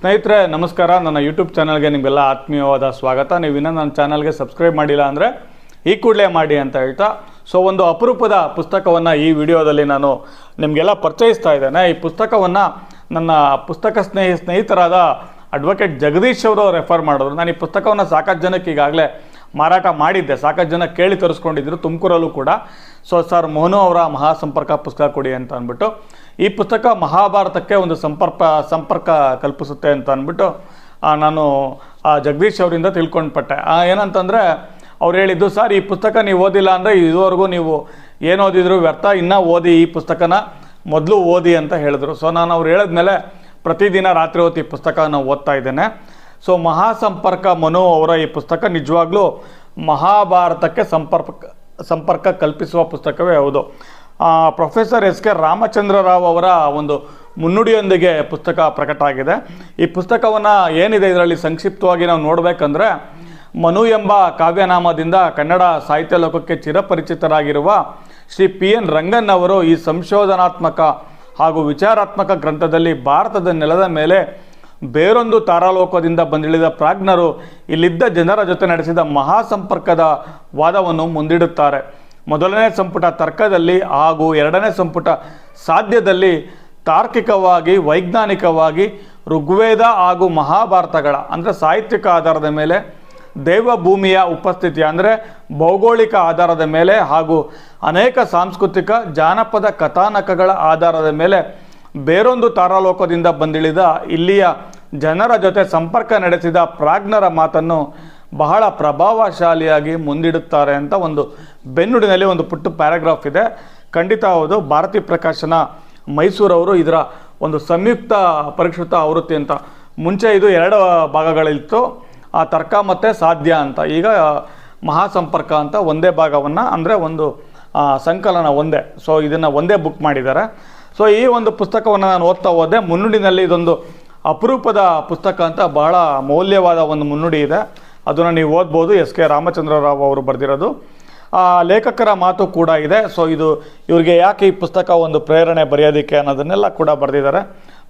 ಸ್ನೇಹಿತರೆ, ನಮಸ್ಕಾರ. ನನ್ನ ಯೂಟ್ಯೂಬ್ ಚಾನಲ್ಗೆ ನಿಮಗೆಲ್ಲ ಆತ್ಮೀಯವಾದ ಸ್ವಾಗತ. ನೀವು ಇನ್ನೂ ನನ್ನ ಚಾನಲ್ಗೆ ಸಬ್ಸ್ಕ್ರೈಬ್ ಮಾಡಿಲ್ಲ ಅಂದರೆ ಈ ಕೂಡಲೇ ಮಾಡಿ ಅಂತ ಹೇಳ್ತಾ. ಸೊ ಒಂದು ಅಪರೂಪದ ಪುಸ್ತಕವನ್ನು ಈ ವಿಡಿಯೋದಲ್ಲಿ ನಾನು ನಿಮಗೆಲ್ಲ ಪರಿಚಯಿಸ್ತಾ ಇದ್ದೇನೆ. ಈ ಪುಸ್ತಕವನ್ನು ನನ್ನ ಪುಸ್ತಕ ಸ್ನೇಹಿ, ಸ್ನೇಹಿತರಾದ ಅಡ್ವೊಕೇಟ್ ಜಗದೀಶ್ ಅವರು ರೆಫರ್ ಮಾಡಿದ್ರು. ನಾನು ಈ ಪುಸ್ತಕವನ್ನು ಸಾಕಷ್ಟು ಜನಕ್ಕೆ ಈಗಾಗಲೇ ಮಾರಾಟ ಮಾಡಿದ್ದೆ. ಸಾಕಷ್ಟು ಜನ ಕೇಳಿ ತರಿಸ್ಕೊಂಡಿದ್ರು, ತುಮಕೂರಲ್ಲೂ ಕೂಡ. ಸೊ ಸರ್ ಮೋನು ಅವರ ಮಹಾಸಂಪರ್ಕ ಪುಸ್ತಕ ಕೊಡಿ ಅಂತ ಅಂದ್ಬಿಟ್ಟು, ಈ ಪುಸ್ತಕ ಮಹಾಭಾರತಕ್ಕೆ ಒಂದು ಸಂಪರ್ಕ ಸಂಪರ್ಕ ಕಲ್ಪಿಸುತ್ತೆ ಅಂತ ಅಂದ್ಬಿಟ್ಟು ನಾನು, ಆ, ಜಗದೀಶ್ ಅವರಿಂದ ತಿಳ್ಕೊಂಡ್ಪಟ್ಟೆ. ಏನಂತಂದರೆ, ಅವ್ರು ಹೇಳಿದ್ದು ಸರ್ ಈ ಪುಸ್ತಕ ನೀವು ಓದಿಲ್ಲ ಅಂದರೆ ಇದುವರೆಗೂ ನೀವು ಏನು ಓದಿದ್ರು ವ್ಯರ್ಥ, ಇನ್ನೂ ಓದಿ ಈ ಪುಸ್ತಕನ, ಮೊದಲು ಓದಿ ಅಂತ ಹೇಳಿದ್ರು. ಸೊ ನಾನು ಅವ್ರು ಹೇಳಿದ್ಮೇಲೆ ಪ್ರತಿದಿನ ರಾತ್ರಿ ಹೊತ್ತು ಈ ಪುಸ್ತಕನ ಓದ್ತಾ ಇದ್ದೇನೆ. ಸೊ ಮಹಾಸಂಪರ್ಕ ಮನು ಅವರ ಈ ಪುಸ್ತಕ ನಿಜವಾಗ್ಲೂ ಮಹಾಭಾರತಕ್ಕೆ ಸಂಪರ್ಕ ಸಂಪರ್ಕ ಕಲ್ಪಿಸುವ ಪುಸ್ತಕವೇ ಹೌದು. Professor S K Ramachandra Rao ಅವರ ಒಂದು ಮುನ್ನುಡಿಯೊಂದಿಗೆ ಪುಸ್ತಕ ಪ್ರಕಟ ಆಗಿದೆ. ಈ ಪುಸ್ತಕವನ್ನು ಏನಿದೆ ಇದರಲ್ಲಿ ಸಂಕ್ಷಿಪ್ತವಾಗಿ ನಾವು ನೋಡಬೇಕಂದ್ರೆ, ಮನು ಎಂಬ ಕಾವ್ಯನಾಮದಿಂದ ಕನ್ನಡ ಸಾಹಿತ್ಯ ಲೋಕಕ್ಕೆ ಚಿರಪರಿಚಿತರಾಗಿರುವ ಶ್ರೀ ಪಿ ಎನ್ ರಂಗನ್ ಅವರು ಈ ಸಂಶೋಧನಾತ್ಮಕ ಹಾಗೂ ವಿಚಾರಾತ್ಮಕ ಗ್ರಂಥದಲ್ಲಿ ಭಾರತದ ನೆಲದ ಮೇಲೆ ಬೇರೊಂದು ತಾರಾಲೋಕದಿಂದ ಬಂದಿಳಿದ ಪ್ರಾಜ್ಞರು ಇಲ್ಲಿದ್ದ ಜನರ ಜೊತೆ ನಡೆಸಿದ ಮಹಾಸಂಪರ್ಕದ ವಾದವನ್ನು ಮುಂದಿಡುತ್ತಾರೆ. ಮೊದಲನೇ ಸಂಪುಟ ತರ್ಕದಲ್ಲಿ ಹಾಗೂ ಎರಡನೇ ಸಂಪುಟ ಸಾಧ್ಯದಲ್ಲಿ ತಾರ್ಕಿಕವಾಗಿ, ವೈಜ್ಞಾನಿಕವಾಗಿ ಋಗ್ವೇದ ಹಾಗೂ ಮಹಾಭಾರತಗಳ, ಅಂದರೆ ಸಾಹಿತ್ಯಿಕ ಆಧಾರದ ಮೇಲೆ ದೇವಭೂಮಿಯ ಉಪಸ್ಥಿತಿ, ಅಂದರೆ ಭೌಗೋಳಿಕ ಆಧಾರದ ಮೇಲೆ ಹಾಗೂ ಅನೇಕ ಸಾಂಸ್ಕೃತಿಕ ಜಾನಪದ ಕಥಾನಕಗಳ ಆಧಾರದ ಮೇಲೆ ಬೇರೊಂದು ತಾರಾಲೋಕದಿಂದ ಬಂದಿಳಿದ ಇಲ್ಲಿಯ ಜನರ ಜೊತೆ ಸಂಪರ್ಕ ನಡೆಸಿದ ಪ್ರಾಜ್ಞರ ಮಾತನ್ನು ಬಹಳ ಪ್ರಭಾವಶಾಲಿಯಾಗಿ ಮುಂದಿಡುತ್ತಾರೆ ಅಂತ ಒಂದು ಬೆನ್ನುಡಿನಲ್ಲಿ ಒಂದು ಪುಟ್ಟ ಪ್ಯಾರಾಗ್ರಾಫ್ ಇದೆ. ಖಂಡಿತ ಹೌದು, ಭಾರತಿ ಪ್ರಕಾಶನ ಮೈಸೂರವರು ಇದರ ಒಂದು ಸಂಯುಕ್ತ ಪರಿಷ್ಕೃತ ಆವೃತ್ತಿ ಅಂತ. ಮುಂಚೆ ಇದು ಎರಡು ಭಾಗಗಳಿತ್ತು. ಆ ತರ್ಕ ಮತ್ತು ಸಾಧ್ಯ ಅಂತ. ಈಗ ಮಹಾಸಂಪರ್ಕ ಅಂತ ಒಂದೇ ಭಾಗವನ್ನು ಅಂದರೆ ಒಂದು ಸಂಕಲನ ಒಂದೇ. ಸೊ ಇದನ್ನು ಒಂದೇ ಬುಕ್ ಮಾಡಿದ್ದಾರೆ. ಸೊ ಈ ಒಂದು ಪುಸ್ತಕವನ್ನು ನಾನು ಓದ್ತಾ ಹೋದೆ. ಮುನ್ನುಡಿನಲ್ಲಿ ಇದೊಂದು ಅಪರೂಪದ ಪುಸ್ತಕ ಅಂತ ಬಹಳ ಮೌಲ್ಯವಾದ ಒಂದು ಮುನ್ನುಡಿ ಇದೆ. ಅದನ್ನು ನೀವು ಓದ್ಬೋದು. ಎಸ್ ಕೆ ರಾಮಚಂದ್ರ ರಾವ್ ಅವರು ಬರೆದಿರೋದು. ಆ ಲೇಖಕರ ಮಾತು ಕೂಡ ಇದೆ. ಸೊ ಇದು ಇವರಿಗೆ ಯಾಕೆ ಈ ಪುಸ್ತಕ ಒಂದು ಪ್ರೇರಣೆ ಬರೆಯೋದಕ್ಕೆ ಅನ್ನೋದನ್ನೆಲ್ಲ ಕೂಡ ಬರೆದಿದ್ದಾರೆ.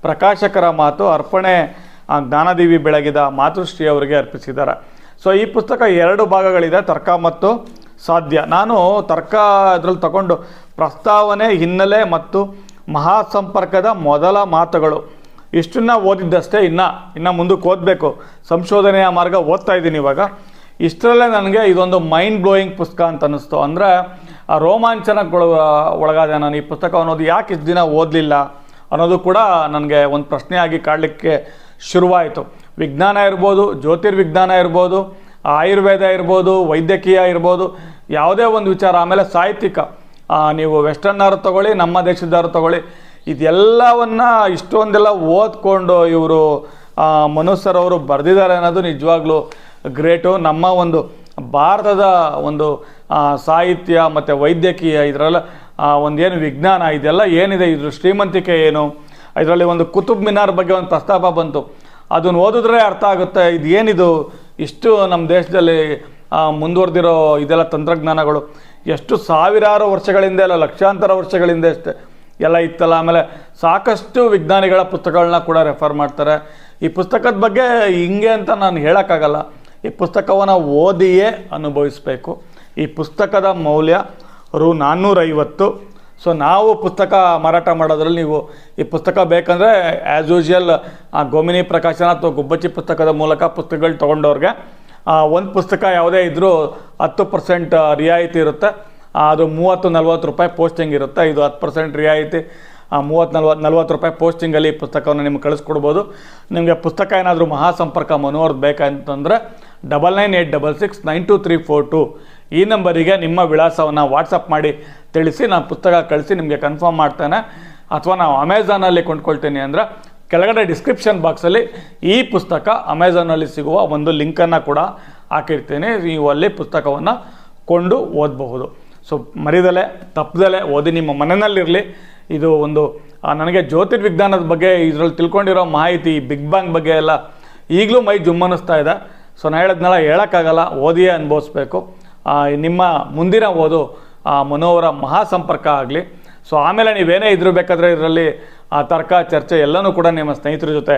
ಪ್ರಕಾಶಕರ ಮಾತು, ಅರ್ಪಣೆ ಜ್ಞಾನದೇವಿ ಬೆಳಗಿದ ಮಾತೃಶ್ರೀ ಅವರಿಗೆ ಅರ್ಪಿಸಿದ್ದಾರೆ. ಸೊ ಈ ಪುಸ್ತಕ ಎರಡು ಭಾಗಗಳಿದೆ. ತರ್ಕ ಮತ್ತು ಸಾಧ್ಯ. ನಾನು ತರ್ಕ ಅದರಲ್ಲಿ ತಗೊಂಡು ಪ್ರಸ್ತಾವನೆ ಹಿನ್ನೆಲೆ ಮತ್ತು ಮಹಾಸಂಪರ್ಕದ ಮೊದಲ ಮಾತುಗಳು. ಇಷ್ಟನ್ನ ಓದಿದ್ದಷ್ಟೇ ಇನ್ನು ಇನ್ನು ಮುಂದಕ್ಕೆ ಓದಬೇಕು. ಸಂಶೋಧನೆಯ ಮಾರ್ಗ ಓದ್ತಾ ಇದ್ದೀನಿ ಇವಾಗ. ಇಷ್ಟರಲ್ಲೇ ನನಗೆ ಇದೊಂದು ಮೈಂಡ್ ಬ್ಲೋಯಿಂಗ್ ಪುಸ್ತಕ ಅಂತ ಅನ್ನಿಸ್ತು. ಅಂದರೆ, ಆ ರೋಮಾಂಚನಕ್ಕೆ ಒಳ ಒಳಗಾದೆ ನಾನು ಈ ಪುಸ್ತಕ ಅನ್ನೋದು ಯಾಕೆ ಇಷ್ಟು ದಿನ ಓದಲಿಲ್ಲ ಅನ್ನೋದು ಕೂಡ ನನಗೆ ಒಂದು ಪ್ರಶ್ನೆಯಾಗಿ ಕಾಡಲಿಕ್ಕೆ ಶುರುವಾಯಿತು. ವಿಜ್ಞಾನ ಇರ್ಬೋದು, ಜ್ಯೋತಿರ್ವಿಜ್ಞಾನ ಇರ್ಬೋದು, ಆಯುರ್ವೇದ ಇರ್ಬೋದು, ವೈದ್ಯಕೀಯ ಇರ್ಬೋದು, ಯಾವುದೇ ಒಂದು ವಿಚಾರ, ಆಮೇಲೆ ಸಾಹಿತ್ಯಿಕ. ನೀವು ವೆಸ್ಟರ್ನವ್ರು ತಗೊಳ್ಳಿ, ನಮ್ಮ ದೇಶದವ್ರು ತಗೊಳ್ಳಿ, ಇದೆಲ್ಲವನ್ನ ಇಷ್ಟೊಂದೆಲ್ಲ ಓದ್ಕೊಂಡು ಇವರು ಮನುಷ್ಯರವರು ಬರೆದಿದ್ದಾರೆ ಅನ್ನೋದು ನಿಜವಾಗ್ಲೂ ಗ್ರೇಟು. ನಮ್ಮ ಒಂದು ಭಾರತದ ಒಂದು ಸಾಹಿತ್ಯ ಮತ್ತು ವೈದ್ಯಕೀಯ ಇದರಲ್ಲ ಒಂದೇನು ವಿಜ್ಞಾನ, ಇದೆಲ್ಲ ಏನಿದೆ? ಇದ್ರ ಶ್ರೀಮಂತಿಕೆ ಏನು? ಇದರಲ್ಲಿ ಒಂದು ಕುತುಬ್ ಮಿನಾರ್ ಬಗ್ಗೆ ಒಂದು ಪ್ರಸ್ತಾಪ ಬಂತು. ಅದನ್ನು ಓದಿದ್ರೆ ಅರ್ಥ ಆಗುತ್ತೆ. ಇದು ಏನಿದು ಇಷ್ಟು ನಮ್ಮ ದೇಶದಲ್ಲಿ ಮುಂದುವರೆದಿರೋ ಇದೆಲ್ಲ ತಂತ್ರಜ್ಞಾನಗಳು. ಎಷ್ಟು ಸಾವಿರಾರು ವರ್ಷಗಳಿಂದ ಅಲ್ಲ, ಲಕ್ಷಾಂತರ ವರ್ಷಗಳಿಂದ ಅಷ್ಟೇ. ಎಲ್ಲ ಇತ್ತಲ್ಲ, ಆಮೇಲೆ ಸಾಕಷ್ಟು ವಿಜ್ಞಾನಿಗಳ ಪುಸ್ತಕಗಳನ್ನ ಕೂಡ ರೆಫರ್ ಮಾಡ್ತಾರೆ. ಈ ಪುಸ್ತಕದ ಬಗ್ಗೆ ಹಿಂಗೆ ಅಂತ ನಾನು ಹೇಳೋಕ್ಕಾಗಲ್ಲ. ಈ ಪುಸ್ತಕವನ್ನು ಓದಿಯೇ ಅನುಭವಿಸಬೇಕು. ಈ ಪುಸ್ತಕದ ಮೌಲ್ಯ ರು ನಾನ್ನೂರೈವತ್ತು. ಸೊ ನಾವು ಪುಸ್ತಕ ಮಾರಾಟ ಮಾಡೋದ್ರಲ್ಲಿ ನೀವು ಈ ಪುಸ್ತಕ ಬೇಕಂದರೆ ಆ್ಯಸ್ ಯೂಶುವಲ್ ಗೋಮಿನಿ ಪ್ರಕಾಶನ ಅಥವಾ ಗುಬ್ಬಚ್ಚಿ ಪುಸ್ತಕದ ಮೂಲಕ ಪುಸ್ತಕಗಳು ತೊಗೊಂಡವ್ರಿಗೆ ಒಂದು ಪುಸ್ತಕ ಯಾವುದೇ ಇದ್ದರೂ ಹತ್ತು ಪರ್ಸೆಂಟ್ ರಿಯಾಯಿತಿ ಇರುತ್ತೆ. ಅದು ಮೂವತ್ತು, ನಲ್ವತ್ತು ರೂಪಾಯಿ ಪೋಸ್ಟಿಂಗ್ ಇರುತ್ತೆ. ಇದು ಹತ್ತು ಪರ್ಸೆಂಟ್ ರಿಯಾಯಿತಿ. ಮೂವತ್ತು, ನಲ್ವತ್ತು ನಲ್ವತ್ತು ರೂಪಾಯಿ ಪೋಸ್ಟಿಂಗಲ್ಲಿ ಪುಸ್ತಕವನ್ನು ನಿಮ್ಗೆ ಕಳಿಸ್ಕೊಡ್ಬೋದು. ನಿಮಗೆ ಪುಸ್ತಕ ಏನಾದರೂ ಮಹಾಸಂಪರ್ಕ ಮನೋರ್ದು ಬೇಕಂತಂದರೆ double nine eight double six nine two three four two ಈ ನಂಬರಿಗೆ ನಿಮ್ಮ ವಿಳಾಸವನ್ನು ವಾಟ್ಸಪ್ ಮಾಡಿ ತಿಳಿಸಿ, ನಾನು ಪುಸ್ತಕ ಕಳಿಸಿ ನಿಮಗೆ ಕನ್ಫರ್ಮ್ ಮಾಡ್ತೇನೆ. ಅಥವಾ ನಾವು ಅಮೆಝಾನಲ್ಲಿ ಕೊಂಡ್ಕೊಳ್ತೀನಿ ಅಂದರೆ ಕೆಳಗಡೆ ಡಿಸ್ಕ್ರಿಪ್ಷನ್ ಬಾಕ್ಸಲ್ಲಿ ಈ ಪುಸ್ತಕ ಅಮೆಝಾನಲ್ಲಿ ಸಿಗುವ ಒಂದು ಲಿಂಕನ್ನು ಕೂಡ ಹಾಕಿರ್ತೀನಿ. ನೀವು ಅಲ್ಲಿ ಪುಸ್ತಕವನ್ನು ಕೊಂಡು ಓದಬಹುದು. ಸೊ ಮರಿದಲೆ ತಪ್ಪದಲೆ ಓದಿ ನಿಮ್ಮ ಮನೆಯಲ್ಲಿರಲಿ ಇದು ಒಂದು ನನಗೆ ಜ್ಯೋತಿರ್ವಿಜ್ಞಾನದ ಬಗ್ಗೆ ಇದರಲ್ಲಿ ತಿಳ್ಕೊಂಡಿರೋ ಮಾಹಿತಿ ಬಿಗ್ ಬ್ಯಾಂಗ್ ಬಗ್ಗೆ ಎಲ್ಲ ಈಗಲೂ ಮೈ ಜುಮ್ಮನಿಸ್ತಾ ಇದೆ. ಸೊ ನಾನು ಹೇಳಿದ್ನೆಲ್ಲ ಹೇಳೋಕ್ಕಾಗಲ್ಲ. ಓದಿಯೇ ಅನುಭವಿಸ್ಬೇಕು. ನಿಮ್ಮ ಮುಂದಿನ ಓದು ಮನೋವರ ಮಹಾಸಂಪರ್ಕ ಆಗಲಿ. ಸೊ ಆಮೇಲೆ ನೀವೇನೇ ಇದ್ರು ಬೇಕಾದರೆ ಇದರಲ್ಲಿ ಆ ತರ್ಕ, ಚರ್ಚೆ ಎಲ್ಲನೂ ಕೂಡ ನಿಮ್ಮ ಸ್ನೇಹಿತರ ಜೊತೆ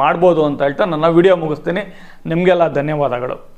ಮಾಡ್ಬೋದು ಅಂತ ಹೇಳ್ತಾ ನನ್ನ ವಿಡಿಯೋ ಮುಗಿಸ್ತೀನಿ. ನಿಮಗೆಲ್ಲ ಧನ್ಯವಾದಗಳು.